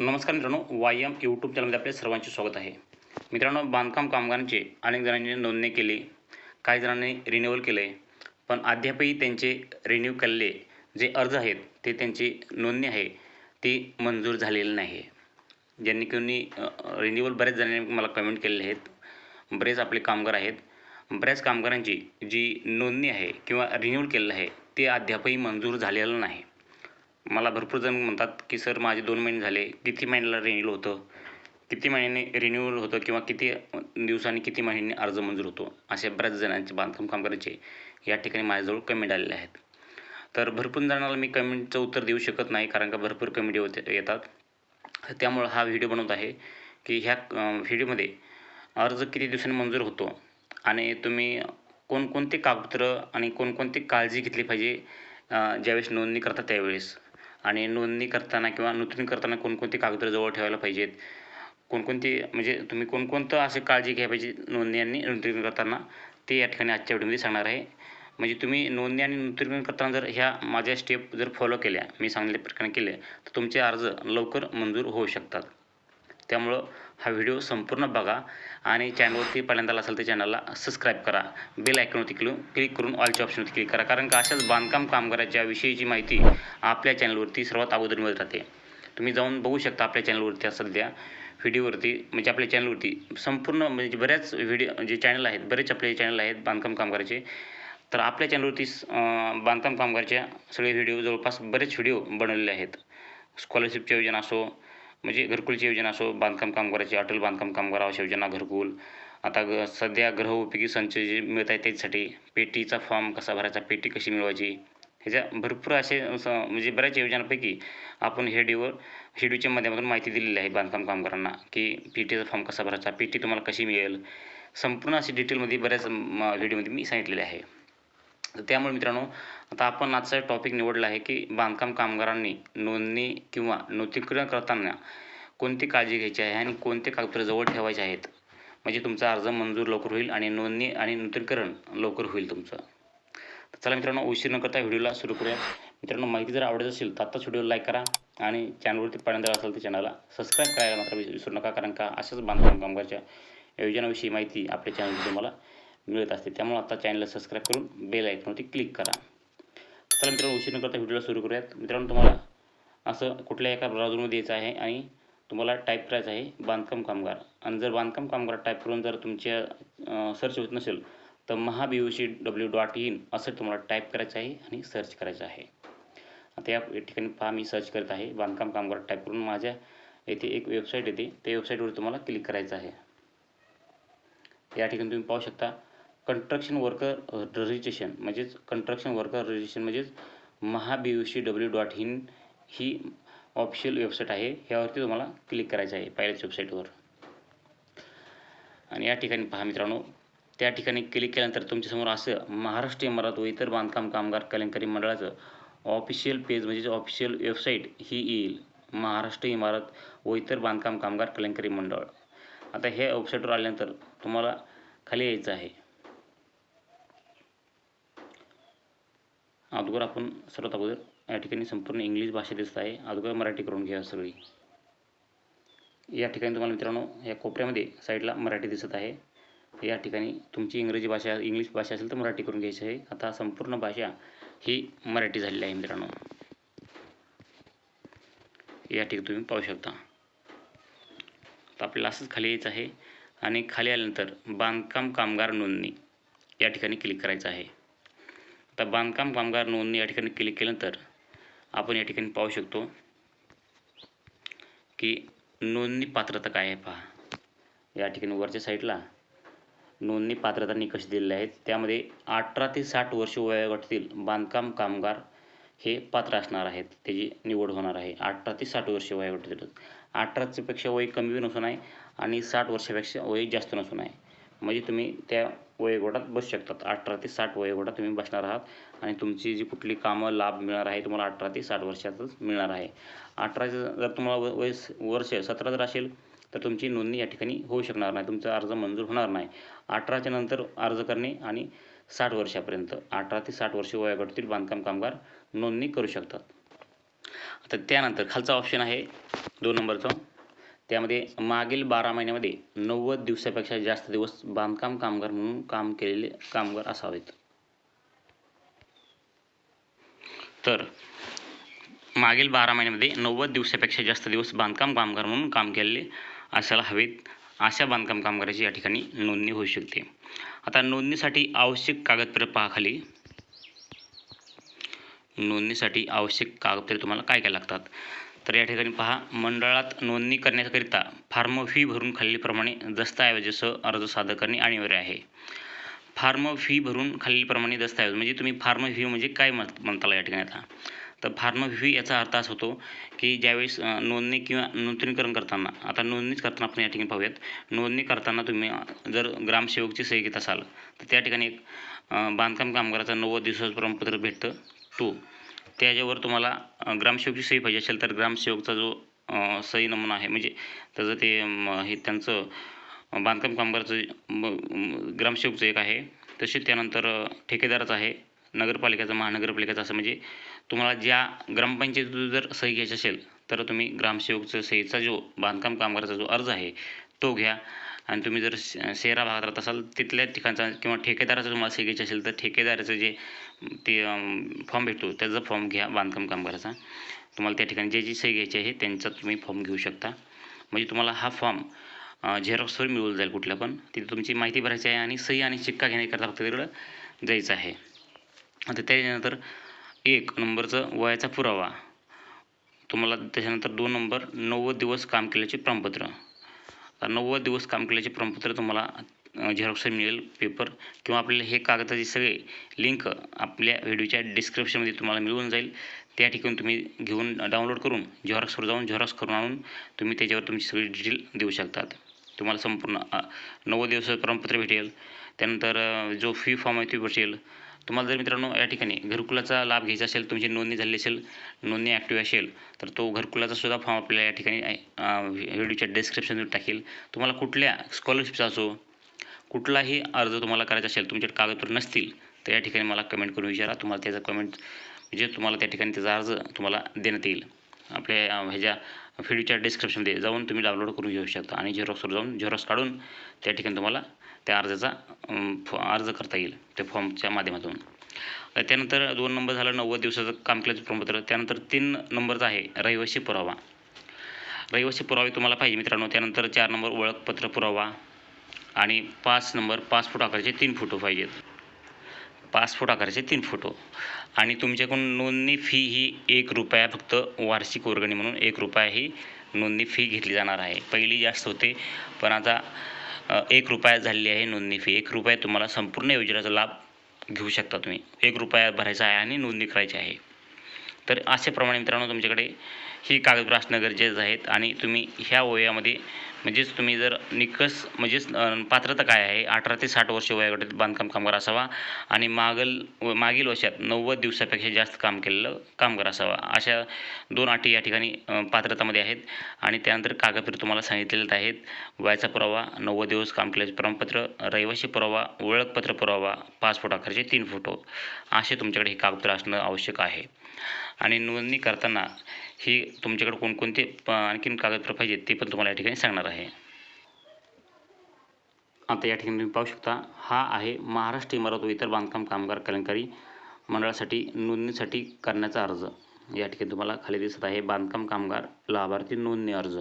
नमस्कार मित्रांनो Y M YouTube चॅनलमध्ये आपले सर्वांचे स्वागत आहे. मित्रांनो बांधकाम कामगारांचे अनेक जणांनी नोंदणी केली काही जणांनी रिन्युअल केले पण अद्यापही त्यांचे रिन्यू केलेले जे अर्ज आहेत ते त्यांची नोंदणी आहे ती मंजूर झालेली नाही. ज्यांनी कोणी रिन्युअल बऱ्याच जणांनी मला कमेंट केलेले आहेत. बरेच आपले कामगार आहेत. बऱ्याच कामगारांची जी नोंदणी आहे किंवा रिन्यूअल केलेलं आहे ते अद्यापही मंजूर झालेलं नाही. मला भरपूर जण म्हणतात की सर माझे दोन महिने झाले. किती महिन्याला रिन्यूल होतं? किती महिन्याने रिन्यूअल होतं किंवा किती दिवसांनी किती महिन्यांनी अर्ज मंजूर होतो? असे बऱ्याच जणांचे बांधकाम कामगारांचे या ठिकाणी माझ्याजवळ कमेंट आलेले आहेत. तर भरपूर जणांना मी कमेंटचं उत्तर देऊ शकत नाही कारण का भरपूर कमेंट होते येतात. त्यामुळं हा व्हिडिओ बनवत आहे की ह्या व्हिडिओमध्ये अर्ज किती दिवसांनी मंजूर होतो आणि तुम्ही कोणकोणते कागदपत्र आणि कोणकोणती काळजी घेतली पाहिजे ज्यावेळेस नोंदणी करता त्यावेळेस? आणि नोंदणी करताना किंवा नूतनीकरण करताना कोणकोणते कागदपत्र जवळ ठेवायला पाहिजेत? कोणकोणती म्हणजे तुम्ही कोणकोणतं असे काळजी घ्या पाहिजे नोंदणी आणि नूतनीकरण करताना? ते या ठिकाणी आजच्या व्हिडिओमध्ये सांगणार आहे. म्हणजे तुम्ही नोंदणी आणि नूतनीकरण करताना जर ह्या माझ्या स्टेप जर फॉलो केल्या मी सांगितल्या प्रकारे केले तर तुमचे अर्ज लवकर मंजूर होऊ शकतात. त्यामुळं हा व्हिडिओ संपूर्ण बघा आणि चॅनलवरती पहिल्यांदा असेल तर चॅनलला सबस्क्राईब करा. बेल आयकॉनवरती क्लिक क्लिक करून ऑलच्या ऑप्शनवरती क्लिक करा. कारण का अशाच बांधकाम कामगाराच्या विषयीची माहिती आपल्या चॅनलवरती सर्वात अगोदर मिळत राहते. तुम्ही जाऊन बघू शकता आपल्या चॅनलवरती सध्या व्हिडिओवरती म्हणजे आपल्या चॅनलवरती संपूर्ण म्हणजे बऱ्याच व्हिडिओ जे चॅनल आहेत बरेच आपले चॅनल आहेत बांधकाम कामगाराचे. तर आपल्या चॅनलवरती बांधकाम कामगारच्या सगळे व्हिडिओ जवळपास बरेच व्हिडिओ बनवलेले आहेत. स्कॉलरशिपचे योजना असो म्हणजे घरकुलची योजना असो बांधकाम कामगाराची अटल बांधकाम कामगार आवास योजना घरकुल. आता ग सध्या गृहउपयोगी संच जे मिळत आहे त्याच्यासाठी पेटीचा फॉर्म कसा भरायचा पेटी कशी मिळवायची? ह्याच्या भरपूर असे म्हणजे बऱ्याच योजनांपैकी आपण हेडीवर हेडीच्या माध्यमातून माहिती दिलेली आहे बांधकाम कामगारांना की पेटीचा फॉर्म कसा भरायचा पेटी तुम्हाला कशी मिळेल? संपूर्ण अशी डिटेलमध्ये बऱ्याच व्हिडिओमध्ये मी सांगितलेले आहे. तर त्यामुळे मित्रांनो आता आपण आजचा टॉपिक निवडला आहे की बांधकाम कामगारांनी नोंदणी किंवा नूतनीकरण करताना कोणती काळजी घ्यायची आहे आणि कोणते कागदपत्र जवळ ठेवायचे आहेत? म्हणजे तुमचा अर्ज मंजूर लवकर होईल आणि नोंदणी आणि नूतनीकरण लवकर होईल तुमचं. तर चला मित्रांनो उशीर न करता व्हिडिओला सुरू करूया. मित्रांनो माहिती जर आवडत असेल तर आत्ताच व्हिडिओ लाईक करा आणि चॅनलवरती पहिल्यांदा असेल तर चॅनलला सबस्क्राईब करायला मात्र विसरू नका कारण का अशाच बांधकाम कामगारच्या योजनाविषयी माहिती आपल्या चॅनलवर तुम्हाला मिळत असते त्यामुळे आता चॅनलला सबस्क्राईब करून बेल आयकॉनवरती क्लिक करा. चला मित्रांनो उशीर न करता व्हिडिओला सुरू करूयात. मित्रांनो तुम्हाला असं कुठल्या एका ब्राउझरमध्ये यायचं आहे आणि तुम्हाला टाईप करायचं आहे बांधकाम कामगार. आणि जर बांधकाम कामगार टाईप करून जर तुमच्या सर्च होत नसेल तर महाबीओसी डब्ल्यू डॉट इन असं तुम्हाला टाईप करायचं आहे आणि सर्च करायचं आहे. आता या ठिकाणी पहा मी सर्च करत आहे. बांधकाम कामगार टाईप करून माझ्या येथे एक वेबसाईट येते. त्या वेबसाईटवर तुम्हाला क्लिक करायचं आहे. या ठिकाणी तुम्ही पाहू शकता कंट्रक्शन वर्कर रजिस्ट्रेशन म्हणजेच कंट्रक्शन वर्कर रजिस्ट्रेशन म्हणजेच महाबीयूशी डब्ल्यू डॉट इन ही ऑफिशियल वेबसाईट आहे. ह्यावरती तुम्हाला क्लिक करायचं आहे पहिल्याच वेबसाईटवर आणि या ठिकाणी पहा मित्रांनो त्या ठिकाणी क्लिक केल्यानंतर तुमच्यासमोर असं महाराष्ट्र इमारत व इतर बांधकाम कामगार कल्याणकारी मंडळाचं ऑफिशियल पेज म्हणजेच ऑफिशियल वेबसाईट ही येईल. महाराष्ट्र इमारत व इतर बांधकाम कामगार कल्याणकारी मंडळ. आता हे वेबसाईटवर आल्यानंतर तुम्हाला खाली यायचं आहे. अगोदर आपण सर्वात अगोदर या ठिकाणी संपूर्ण इंग्लिश भाषा दिसत आहे. अगोदर मराठी करून घ्या सगळी. या ठिकाणी तुम्हाला मित्रांनो या कोपऱ्यामध्ये साईडला मराठी दिसत आहे. या ठिकाणी तुमची इंग्रजी भाषा इंग्लिश भाषा असेल तर मराठी करून घ्यायची आहे. आता संपूर्ण भाषा ही मराठी झालेली आहे मित्रांनो. या ठिकाणी तुम्ही पाहू शकता. तर आपल्याला असंच खाली यायचं आहे आणि खाली आल्यानंतर बांधकाम कामगार नोंदणी या ठिकाणी क्लिक करायचं आहे. आता बांधकाम कामगार नोंदणी या ठिकाणी क्लिक केल्यानंतर आपण या ठिकाणी पाहू शकतो की नोंदणी पात्रता काय आहे पहा. या ठिकाणी वरच्या साईडला नोंदणी पात्रता निकष दिलेले आहेत. त्यामध्ये अठरा ते साठ वर्ष वयोगटातील बांधकाम कामगार हे पात्र असणार आहेत. त्याची निवड होणार आहे. अठरा ते साठ वर्ष वयोगटातील अठराच्यापेक्षा वय कमी नसून आहे आणि साठ वर्षापेक्षा वय जास्त नसून आहे. म्हणजे तुम्ही त्या वयोगटात बसू शकतात. अठरा ते साठ वयोगटात तुम्ही बसणार आहात आणि तुमची जी कुठली कामं लाभ मिळणार आहे तुम्हाला अठरा ते साठ वर्षातच मिळणार आहे. अठराचं जर तुम्हाला वय वर्ष सतरा जर असेल तर तुमची नोंदणी या ठिकाणी होऊ शकणार नाही. तुमचा अर्ज मंजूर होणार नाही. अठराच्या नंतर अर्ज करणे आणि साठ वर्षापर्यंत अठरा ते साठ वर्ष वयोगटातील बांधकाम कामगार नोंदणी करू शकतात. आता त्यानंतर खालचा ऑप्शन आहे दोन नंबरचा. त्यामध्ये मागील बारा महिन्यामध्ये नव्वद दिवसापेक्षा जास्त दिवस बांधकाम कामगार म्हणून काम केलेले कामगार असावेत. तर मागील बारा महिन्यामध्ये नव्वद दिवसापेक्षा जास्त दिवस बांधकाम कामगार म्हणून काम केलेले असायला हवेत. अशा बांधकाम कामगाराची या ठिकाणी नोंदणी होऊ शकते. आता नोंदणीसाठी आवश्यक कागदपत्र पहाखाली. नोंदणीसाठी आवश्यक कागदपत्रे तुम्हाला काय काय लागतात? तर या ठिकाणी पहा मंडळात नोंदणी करण्याकरिता फार्म फी भरून खालीलप्रमाणे दस्तऐवजासह अर्ज सादर करणे अनिवार्य आहे. फार्म फी भरून खालीलप्रमाणे दस्तऐवज म्हणजे तुम्ही फार्म फी म्हणजे काय म्हण म्हणताला या ठिकाणी आता? तर फार्म फी याचा अर्थ असा होतो की ज्यावेळेस नोंदणी किंवा नूतनीकरण करताना आता नोंदणीच करताना आपण या ठिकाणी पाहूयात. नोंदणी करताना तुम्ही जर ग्रामसेवकची सही घेत असाल तर त्या ठिकाणी एक बांधकाम कामगाराचा नव्वद दिवसाचं प्रमाणपत्र भेटतं. टू त्याच्यावर तुम्हाला ग्रामसेवकची सही पाहिजे असेल तर ग्रामसेवकचा जो सही नमुना आहे म्हणजे त्याचं ते हे त्यांचं बांधकाम कामगारचं ग्रामसेवकचं एक आहे. तसेच त्यानंतर ठेकेदाराचं आहे नगरपालिकेचा महानगरपालिकेचा असं म्हणजे तुम्हाला ज्या ग्रामपंचायतीतून जर सही घ्यायची असेल तर तुम्ही ग्रामसेवकचं सहीचा जो बांधकाम कामगाराचा जो अर्ज आहे तो घ्या. आणि तुम्ही जर श- शहरा भागात राहत असाल तिथल्या ठिकाणचा किंवा ठेकेदाराचं तुम्हाला सही असेल तर ठेकेदाराचं जे ते फॉर्म भेटतो त्याचा फॉर्म घ्या बांधकाम कामगाराचा. तुम्हाला त्या ठिकाणी जे जी सही घ्यायची आहे त्यांचा तुम्ही फॉर्म घेऊ शकता. म्हणजे तुम्हाला हा फॉर्म झेरॉक्सवर मिळून जाईल कुठल्या पण. तिथे तुमची माहिती भरायची आहे आणि सही आणि शिक्का घेण्याकरता फक्त तिकडं जायचं आहे. आता त्याच्यानंतर एक नंबरचं वयाचा पुरावा. तुम्हाला त्याच्यानंतर दोन नंबर नव्वद दिवस काम केल्याचे प्रमाणपत्र. नव्वद दिवस काम केल्याचे प्रमाणपत्र तुम्हाला झेरॉक्स मिळेल पेपर किंवा आपल्याला हे कागदाचे सगळे लिंक आपल्या व्हिडिओच्या डिस्क्रिप्शनमध्ये तुम्हाला मिळून जाईल. त्या ठिकाणी तुम्ही घेऊन डाउनलोड करून झेरॉक्सवर जाऊन झेरॉक्स करून आणून तुम्ही त्याच्यावर तुमची सगळी डिटेल देऊ शकतात. तुम्हाला संपूर्ण नव्वद दिवसाचं प्रमाणपत्र भेटेल. त्यानंतर जो फी फॉर्म आहे तो भेटेल. तुम्हाला जर मित्रांनो या ठिकाणी घरकुलाचा लाभ घ्यायचा असेल तुमची नोंदणी झालेली असेल नोंदणी ॲक्टिव्ह असेल तर तो घरकुलाचा सुद्धा फॉर्म आपल्याला या ठिकाणी व्हिडिओच्या डिस्क्रिप्शनमध्ये टाकेल. तुम्हाला कुठल्या स्कॉलरशिपचा असो कुठलाही अर्ज तुम्हाला करायचा असेल तुमच्याकडे कागदपत्र नसतील तर या ठिकाणी मला कमेंट करून विचारा. तुम्हाला त्याचा कमेंट म्हणजे तुम्हाला त्या ठिकाणी त्याचा अर्ज तुम्हाला देण्यात येईल. आपल्या ह्याच्या व्हिडिओच्या डिस्क्रिप्शनमध्ये जाऊन तुम्ही डाउनलोड करून घेऊ शकता. आणि झेरॉक्सवर जाऊन झेरॉक्स काढून त्या ठिकाणी तुम्हाला त्या अर्जाचा फॉ अर्ज करता येईल त्या फॉर्मच्या माध्यमातून. त्यानंतर दोन नंबर झालं नव्वद दिवसाचं काम केल्याचं प्रमाणपत्र. त्यानंतर तीन नंबरचा आहे रहिवासी पुरावा. रहिवासी पुरावे तुम्हाला पाहिजे मित्रांनो. त्यानंतर चार नंबर ओळखपत्र पुरावा आणि पाच नंबर पासपोर्ट आकाराचे तीन फोटो पाहिजेत. पासपोर्ट आकाराचे तीन फोटो. आणि तुमच्याकडून नोंदणी फी ही एक रुपया फक्त वार्षिक वर्गणी म्हणून एक रुपया ही नोंदणी फी घेतली जाणार आहे. पहिली जास्त होते पण आता एक रुपया झालेली आहे नोंदणी फी एक रुपया तुम्हाला संपूर्ण योजनेचा लाभ घेऊ शकता तुम्ही. एक रुपया भरायचा आहे आणि नोंदणी करायची आहे. तर अशाप्रमाणे मित्रांनो तुमच्याकडे ही कागदपत्र असणं गरजेचं आहेत आणि तुम्ही ह्या वयामध्ये म्हणजेच तुम्ही जर निकस म्हणजेच पात्रता काय आहे अठरा ते साठ वर्ष वयाकडे बांधकाम कामगार असावा आणि मागल व मागील वर्षात नव्वद दिवसापेक्षा जास्त काम केलेलं कामगार असावा अशा दोन अटी या ठिकाणी पात्रतामध्ये आहेत आणि त्यानंतर कागदपत्र तुम्हाला सांगितलेले आहेत. वयाचा पुरावा नव्वद दिवस काम केल्याचे प्रमाणपत्र रहिवासी पुरावा ओळखपत्र पुरावा पासपोर्ट आकारचे तीन फोटो असे तुमच्याकडे हे कागदपत्र असणं आवश्यक आहे. आणि नोंदणी करताना ही तुमच्याकडे कोणकोणते प आणखीन कागदपत्र पाहिजेत ते पण तुम्हाला या ठिकाणी सांगणार आहे. आता या ठिकाणी तुम्ही पाहू शकता हा आहे महाराष्ट्र इमारत व इतर बांधकाम कामगार कलंकारी मंडळासाठी नोंदणीसाठी करण्याचा अर्ज. या ठिकाणी तुम्हाला खाली दिसत आहे बांधकाम कामगार लाभार्थी नोंदणी अर्ज.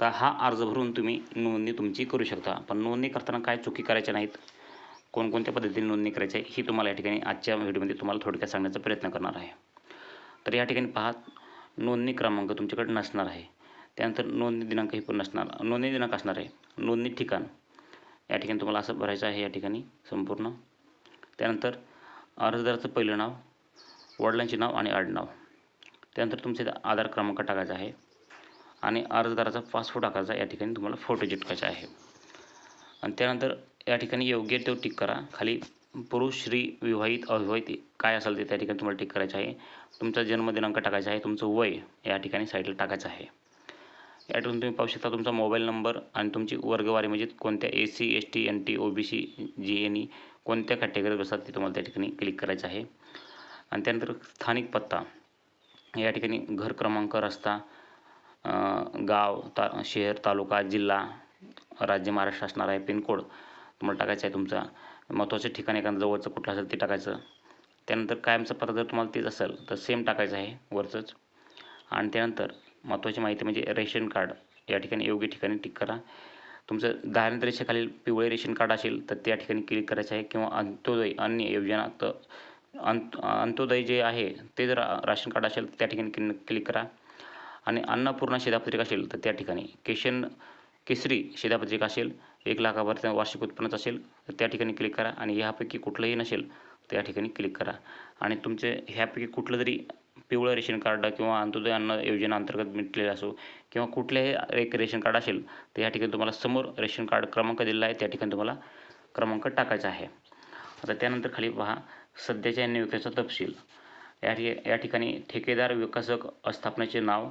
तर हा अर्ज भरून तुम्ही नोंदणी तुमची करू शकता. पण नोंदणी करताना काय चुकी करायच्या नाहीत? कोणकोणत्या पद्धतीने नोंदणी करायची आहे? ही तुम्हाला या ठिकाणी आजच्या व्हिडिओमध्ये तुम्हाला थोडक्यात सांगण्याचा प्रयत्न करणार आहे. तर या ठिकाणी पहा नोंदणी क्रमांक तुमच्याकडे नसणार आहे. त्यानंतर नोंदणी दिनांक हे पण नसणार नोंदणी दिनांक असणार आहे. नोंदणी ठिकाण. या ठिकाणी तुम्हाला असं भरायचं आहे या ठिकाणी संपूर्ण. त्यानंतर अर्जदाराचं पहिलं नाव वडिलांचे नाव आणि आडनाव. त्यानंतर तुमचे आधार क्रमांक टाकायचा आहे आणि अर्जदाराचा पासपोर्ट टाकायचा या ठिकाणी तुम्हाला फोटो चिटकायचा आहे. आणि त्यानंतर या ठिकाणी योग्य तो टिक करा. खाली पुरुष श्री विवाहित अविवाहित काय असेल ते त्या ठिकाणी तुम्हाला टिक करायचं आहे. तुमचा जन्मदिनांक टाकायचा आहे. तुमचं वय या ठिकाणी साईडला टाकायचं आहे. या ठिकाणी तुम्ही पाहू शकता तुमचा मोबाईल नंबर आणि तुमची वर्गवारी म्हणजे कोणत्या A C S T N T O B C G N E कोणत्या कॅटेगरीत असतात ते तुम्हाला त्या ठिकाणी क्लिक करायचं आहे. आणि त्यानंतर स्थानिक पत्ता. या ठिकाणी घर क्रमांक रस्ता गाव ता शहर तालुका जिल्हा राज्य महाराष्ट्र असणार आहे पिनकोड. तुम्हाला टाकायचा आहे तुमचा महत्त्वाचं ठिकाण एखादं जवळचं कुठलं असेल ते टाकायचं. त्यानंतर कायमचा पत्ता जर तुम्हाला तेच असेल तर सेम टाकायचं आहे वरचंच. आणि त्यानंतर महत्त्वाची माहिती म्हणजे रेशन कार्ड. या ठिकाणी योग्य ठिकाणी टिक करा. तुमचं दारिद्र्य रेषेखालील पिवळे रेशन कार्ड असेल तर त्या ठिकाणी क्लिक करायचं आहे किंवा अंत्योदय अन्य योजना तर अंत अंत्योदय जे आहे ते जर राशन कार्ड असेल तर त्या ठिकाणी क्लिक क्लिक करा. आणि अन्नपूर्णा शिधापत्रिका असेल तर त्या ठिकाणी केशन केसरी शिधापत्रिका असेल एक लाखापर्यंत वार्षिक उत्पन्नच असेल तर त्या ठिकाणी क्लिक करा आणि ह्यापैकी कुठलंही नसेल तर या ठिकाणी क्लिक करा. आणि तुमचे ह्यापैकी कुठलं तरी पिवळं रेशन कार्ड किंवा अंत्योदय अन्न योजना अंतर्गत मिटलेलं असो किंवा कुठल्याही एक रेशन कार्ड असेल तर या ठिकाणी तुम्हाला समोर रेशन कार्ड क्रमांक दिलेला आहे त्या ठिकाणी तुम्हाला क्रमांक टाकायचा आहे. आता त्यानंतर खाली पहा सध्याच्या नियुक्तीचा तपशील. या ठि या ठिकाणी ठेकेदार विकासक स्थापनेचे नाव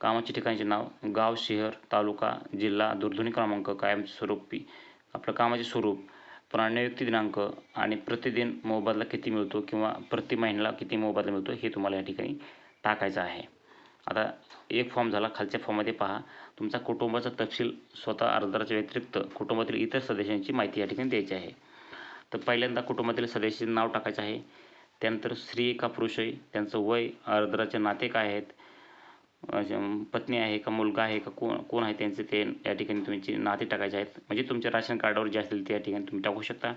कामाच्या ठिकाणचे नाव गाव शहर तालुका जिल्हा दूरध्वनी क्रमांक कायमस्वरूपी आपलं कामाचे स्वरूप पुन्हा दिनांक आणि प्रतिदिन मोबदला किती मिळतो किंवा प्रति महिन्याला किती मोबदला मिळतो हे तुम्हाला या ठिकाणी टाकायचं आहे. आता एक फॉर्म झाला खालच्या फॉर्ममध्ये पहा. तुमचा कुटुंबाचा तपशील स्वतः अर्जदाराच्या व्यतिरिक्त कुटुंबातील इतर सदस्यांची माहिती या ठिकाणी द्यायची आहे. तर पहिल्यांदा कुटुंबातील सदस्याचे नाव टाकायचं आहे. त्यानंतर स्त्री का पुरुष आहे. त्यांचं वय अर्जदाराचे नाते काय आहेत? पत्नी आहे का मुलगा आहे का कोण कोण आहे त्यांचं ते या ठिकाणी तुमचे नाते टाकायचे आहेत म्हणजे तुमच्या राशन कार्डावर जे असतील ते या ठिकाणी तुम्ही टाकू शकता.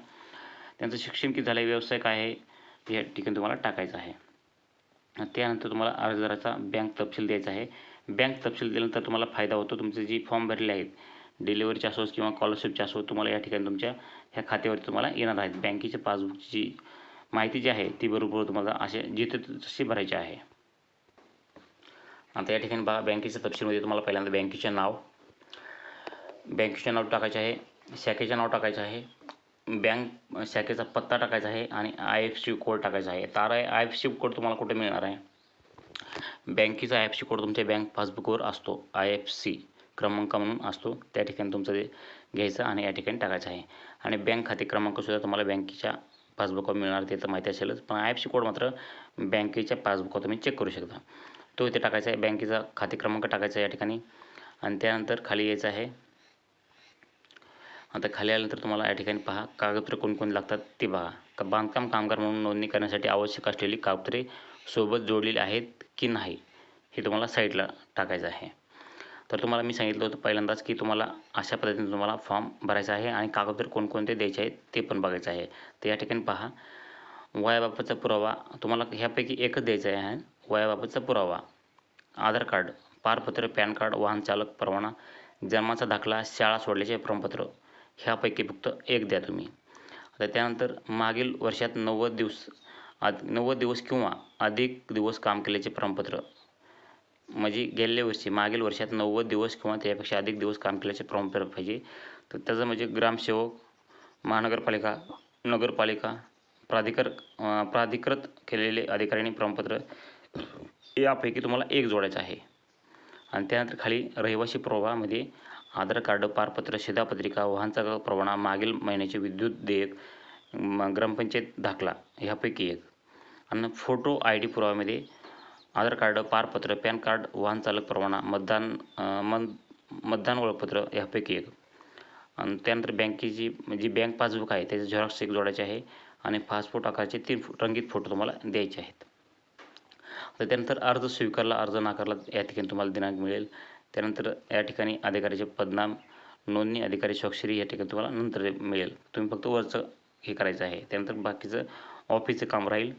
त्यांचं शिक्षण किती झालं आहे व्यवसाय काय आहे ते या ठिकाणी तुम्हाला टाकायचं आहे. त्यानंतर तुम्हाला अर्जदाराचा बँक तपशील द्यायचा आहे. बँक तपशील दिल्यानंतर तुम्हाला फायदा होतो तुमचे जे फॉर्म भरले आहेत डिलिव्हरीचे असोस किंवा स्कॉलरशिपचे असो तुम्हाला या ठिकाणी तुमच्या ह्या खात्यावरती तुम्हाला येणार आहेत. बँकेच्या पासबुकची माहिती जी आहे ती बरोबर तुम्हाला असे जिथे तशी भरायची आहे. आता या ठिकाणी बघा बँकेच्या तपशीलमध्ये तुम्हाला पहिल्यांदा बँकेचे नाव बँकेचे नाव टाकायचे आहे शाखेचे नाव टाकायचं आहे बँक शाखेचा पत्ता टाकायचा आहे आणि आय एफ सी कोड टाकायचा आहे. तर आय एफ सी कोड तुम्हाला कुठे मिळणार आहे? बँकेचा आय एफ सी कोड तुमच्या बँक पासबुकवर असतो. आय एफ सी क्रमांक म्हणून असतो. त्या ठिकाणी तुमचं ते घ्यायचं आणि या ठिकाणी टाकायचं आहे. आणि बँक खाते क्रमांकसुद्धा तुम्हाला बँकेच्या पासबुकवर मिळणार ते तर माहिती असेलच. पण आय एफ सी कोड मात्र बँकेच्या पासबुकवर तुम्ही चेक करू शकता. तो इथे टाकायचा आहे. बँकेचा खाते क्रमांक टाकायचा आहे या ठिकाणी. आणि त्यानंतर खाली यायचं आहे. आता खाली आल्यानंतर तुम्हाला या ठिकाणी पहा कागदपत्रे कोणकोण लागतात ते बघा. का बांधकाम कामगार म्हणून नोंदणी करण्यासाठी आवश्यक असलेली कागदपत्रे सोबत जोडलेली आहेत की नाही हे तुम्हाला साईडला टाकायचं आहे. तर तुम्हाला मी सांगितलं होतं पहिल्यांदाच की तुम्हाला अशा पद्धतीने तुम्हाला फॉर्म भरायचा आहे आणि कागदपत्र कोणकोणते द्यायचे आहेत ते पण बघायचं आहे. तर या ठिकाणी पहा. वयाबाबतचा पुरावा तुम्हाला ह्यापैकी एकच द्यायचा आहे. वयाबाबतचा पुरावा. आधार कार्ड पारपत्र पॅन कार्ड वाहन चालक परवाना जन्माचा दाखला शाळा सोडल्याचे प्रमाणपत्र ह्यापैकी फक्त एक द्या तुम्ही. आता त्यानंतर मागील वर्षात नव्वद दिवस आद नव्वद दिवस किंवा अधिक दिवस काम केल्याचे प्रमाणपत्र. म्हणजे गेल्या वर्षी मागील वर्षात नव्वद दिवस किंवा त्यापेक्षा अधिक दिवस काम केल्याचे प्रमाणपत्र पाहिजे. तर त्याचं म्हणजे ग्रामसेवक महानगरपालिका नगरपालिका प्राधिकर प्राधिकृत केलेले अधिकाऱ्यांनी प्रमाणपत्र यापैकी तुम्हाला एक जोडायचं आहे. आणि त्यानंतर खाली रहिवासी प्रवाहामध्ये आधार कार्ड पारपत्र शिधापत्रिका वाहनचा परवाना मागील महिन्याचे विद्युत देयक म- ग्रामपंचायत दाखला ह्यापैकी एक. आणि फोटो आय डी पुराव्यामध्ये आधार कार्ड पारपत्र पॅन कार्ड वाहन चालक परवाना मतदान मत मन मतदान ओळखपत्र ह्यापैकी एक. आणि त्यानंतर बँकेची जी बँक पासबुक आहे त्याचे झेरॉक्स एक जोडायचे आहे. आणि पासपोर्ट आकाराचे तीन रंगीत फोटो तुम्हाला द्यायचे आहेत. आता त्यानंतर अर्ज स्वीकारला अर्ज नाकारला या ठिकाणी तुम्हाला दिनांक मिळेल. त्यानंतर या ठिकाणी अधिकाऱ्याचे पदनाम नोंदणी अधिकारी स्वाक्षरी या ठिकाणी तुम्हाला नंतर मिळेल. तुम्ही फक्त वरचं हे करायचं आहे. त्यानंतर बाकीचं ऑफिसचं काम राहील.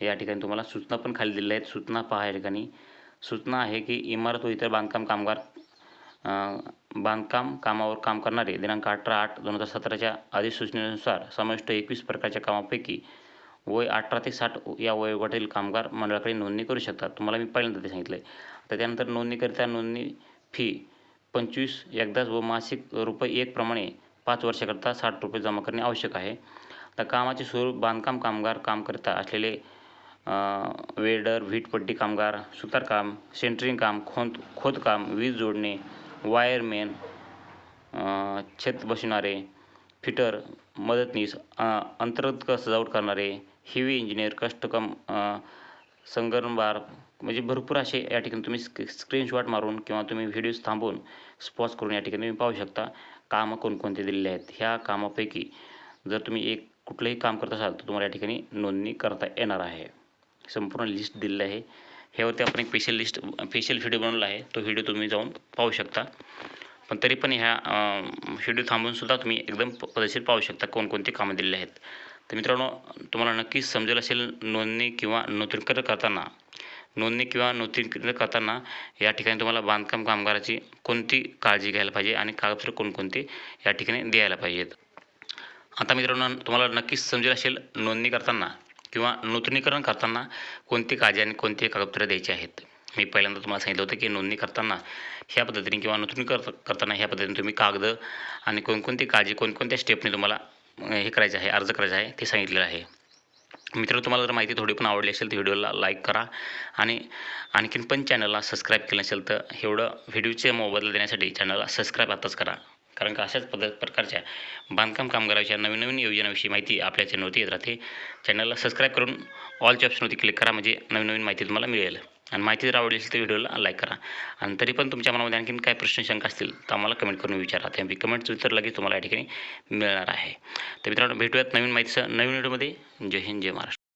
या ठिकाणी तुम्हाला सूचना पण खाली दिलेल्या आहेत. सूचना पहा या ठिकाणी. सूचना आहे की इमारत व इतर बांधकाम कामगार बांधकाम कामावर काम करणारे दिनांक अठरा आठ दोन हजार सतराच्या अधिसूचनेनुसार समाविष्ट एकवीस प्रकारच्या कामापैकी वय अठरा ते साठ या वयोगटातील कामगार मंडळाकडे नोंदणी करू शकतात. तुम्हाला मी पहिल्यांदा ते सांगितलं आहे तर त्यानंतर नोंदणीकरिता नोंदणी फी पंचवीस एकदाच व मासिक रुपये एक प्रमाणे पाच वर्षाकरता साठ रुपये जमा करणे आवश्यक आहे. तर कामाचे स्वरूप बांधकाम कामगार काम करता असलेले वेडर वेल्डर कामगार सुतारकाम सेंटरिंग काम खोद खोदकाम वीज जोडणे वायरमेन छत बसवणारे फिटर मदतनीस अंतर्गत सजावट करणारे हेवी इंजिनियर कष्टकम संगणबार म्हणजे भरपूर असे या ठिकाणी तुम्ही स्क स्क्रीनशॉट मारून किंवा तुम्ही व्हिडिओज थांबवून स्पॉज करून या ठिकाणी तुम्ही पाहू शकता. कामं कोणकोणते दिलेले आहेत. ह्या कामापैकी जर तुम्ही एक कुठलंही काम करत असाल तर तुम्हाला या ठिकाणी नोंदणी करता येणार आहे. संपूर्ण लिस्ट दिलेलं आहे. ह्यावरती आपण एक स्पेशल लिस्ट स्पेशल व्हिडिओ बनवला आहे. तो व्हिडिओ तुम्ही जाऊन पाहू शकता. पण तरी पण ह्या व्हिडिओ थांबवून सुद्धा तुम्ही एकदम प- पद्धतशीर पाहू शकता कोणकोणती कामं दिलेली आहेत. तर मित्रांनो तुम्हाला नक्कीच समजेल असेल नोंदणी किंवा नूतनीकरण करताना नोंदणी किंवा नूतनीकरण करताना या ठिकाणी तुम्हाला बांधकाम कामगाराची कोणती काळजी घ्यायला पाहिजे आणि कागदपत्र कोणकोणते या ठिकाणी द्यायला पाहिजेत. आता मित्रांनो तुम्हाला नक्कीच समजेल असेल नोंदणी करताना किंवा नूतनीकरण करताना कोणती काळजी आणि कोणती कागदपत्रं द्यायची आहेत. मी पहिल्यांदा तुम्हाला सांगितलं होतं की नोंदणी करताना ह्या पद्धतीने किंवा नूतनीकरण करताना ह्या पद्धतीने तुम्ही कागद आणि कोणकोणती काळजी कोणकोणत्या स्टेपने तुम्हाला हे करायचं आहे अर्ज करायचा आहे ते सांगितलेलं आहे. मित्रांनो तुम्हाला जर माहिती थोडी पण आवडली असेल तर व्हिडिओला लाईक करा आणि आणखीन पण चॅनलला सबस्क्राईब केलं नसेल तर एवढं व्हिडिओचे मोबदला देण्यासाठी चॅनलला सबस्क्राईब आताच करा. कारण का अशाच पद्धत प्रकारच्या बांधकाम कामगाराच्या नवीन नवीन योजनाविषयी माहिती आपल्या चॅनलवरती येत राहते. चॅनलला सबस्क्राईब करून ऑलच्या ऑप्शनवरती क्लिक करा म्हणजे नवीन नवीन माहिती तुम्हाला मिळेल. आणि माहिती जर आवडली असेल तर व्हिडिओला लाईक करा. आणि तरी पण तुमच्या मनामध्ये आणखीन काय प्रश्न शंका असतील तर आम्हाला कमेंट करून विचारा. त्यामुळे कमेंटचं उत्तर लगेच तुम्हाला या ठिकाणी मिळणार आहे. तर मित्रांनो भेटूयात नवीन माहितीचं नवीन व्हिडिओमध्ये. जय हिंद जय महाराष्ट्र.